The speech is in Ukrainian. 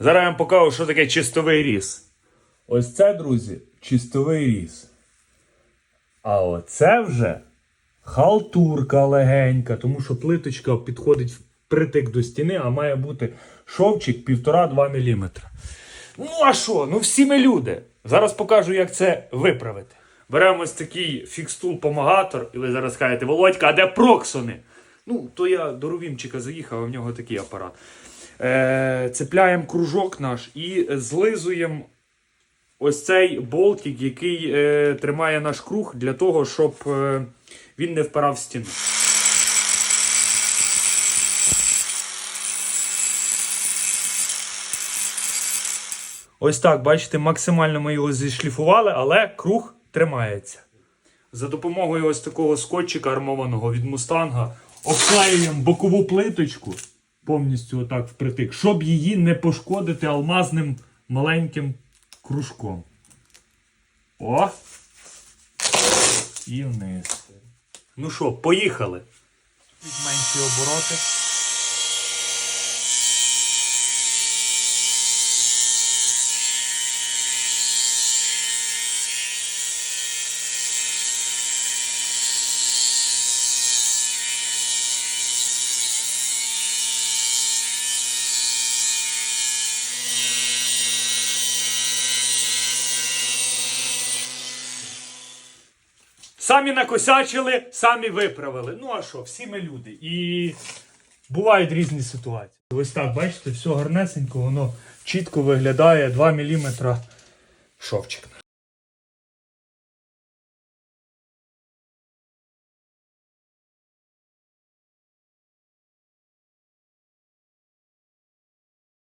Зараз я вам покажу, що таке чистовий різ. Ось це, друзі, чистовий різ. А оце вже халтурка легенька, тому що плиточка підходить впритик до стіни, а має бути шовчик 1,5-2 мм. Ну а що? Ну всі ми люди. Зараз покажу, як це виправити. Беремо ось такий фікстул-помагатор, і ви зараз скажете, Володька, а де проксони? Ну, то я до Рувімчика заїхав, а в нього такий апарат. Е, цепляємо кружок наш і злизуємо ось цей болтик, який е, тримає наш круг для того, щоб е, він не впирав в стіну. Ось так, бачите, максимально ми його зішліфували, але круг тримається. За допомогою ось такого скотчика армованого від мустанга обклеюємо бокову плиточку повністю отак впритик, щоб її не пошкодити алмазним маленьким кружком. О! І вниз. Ну що, поїхали. Менші обороти. Самі накосячили, самі виправили. Ну а що, всі ми люди. І бувають різні ситуації. Ось так, бачите, все гарнесенько, воно чітко виглядає 2 мм шовчик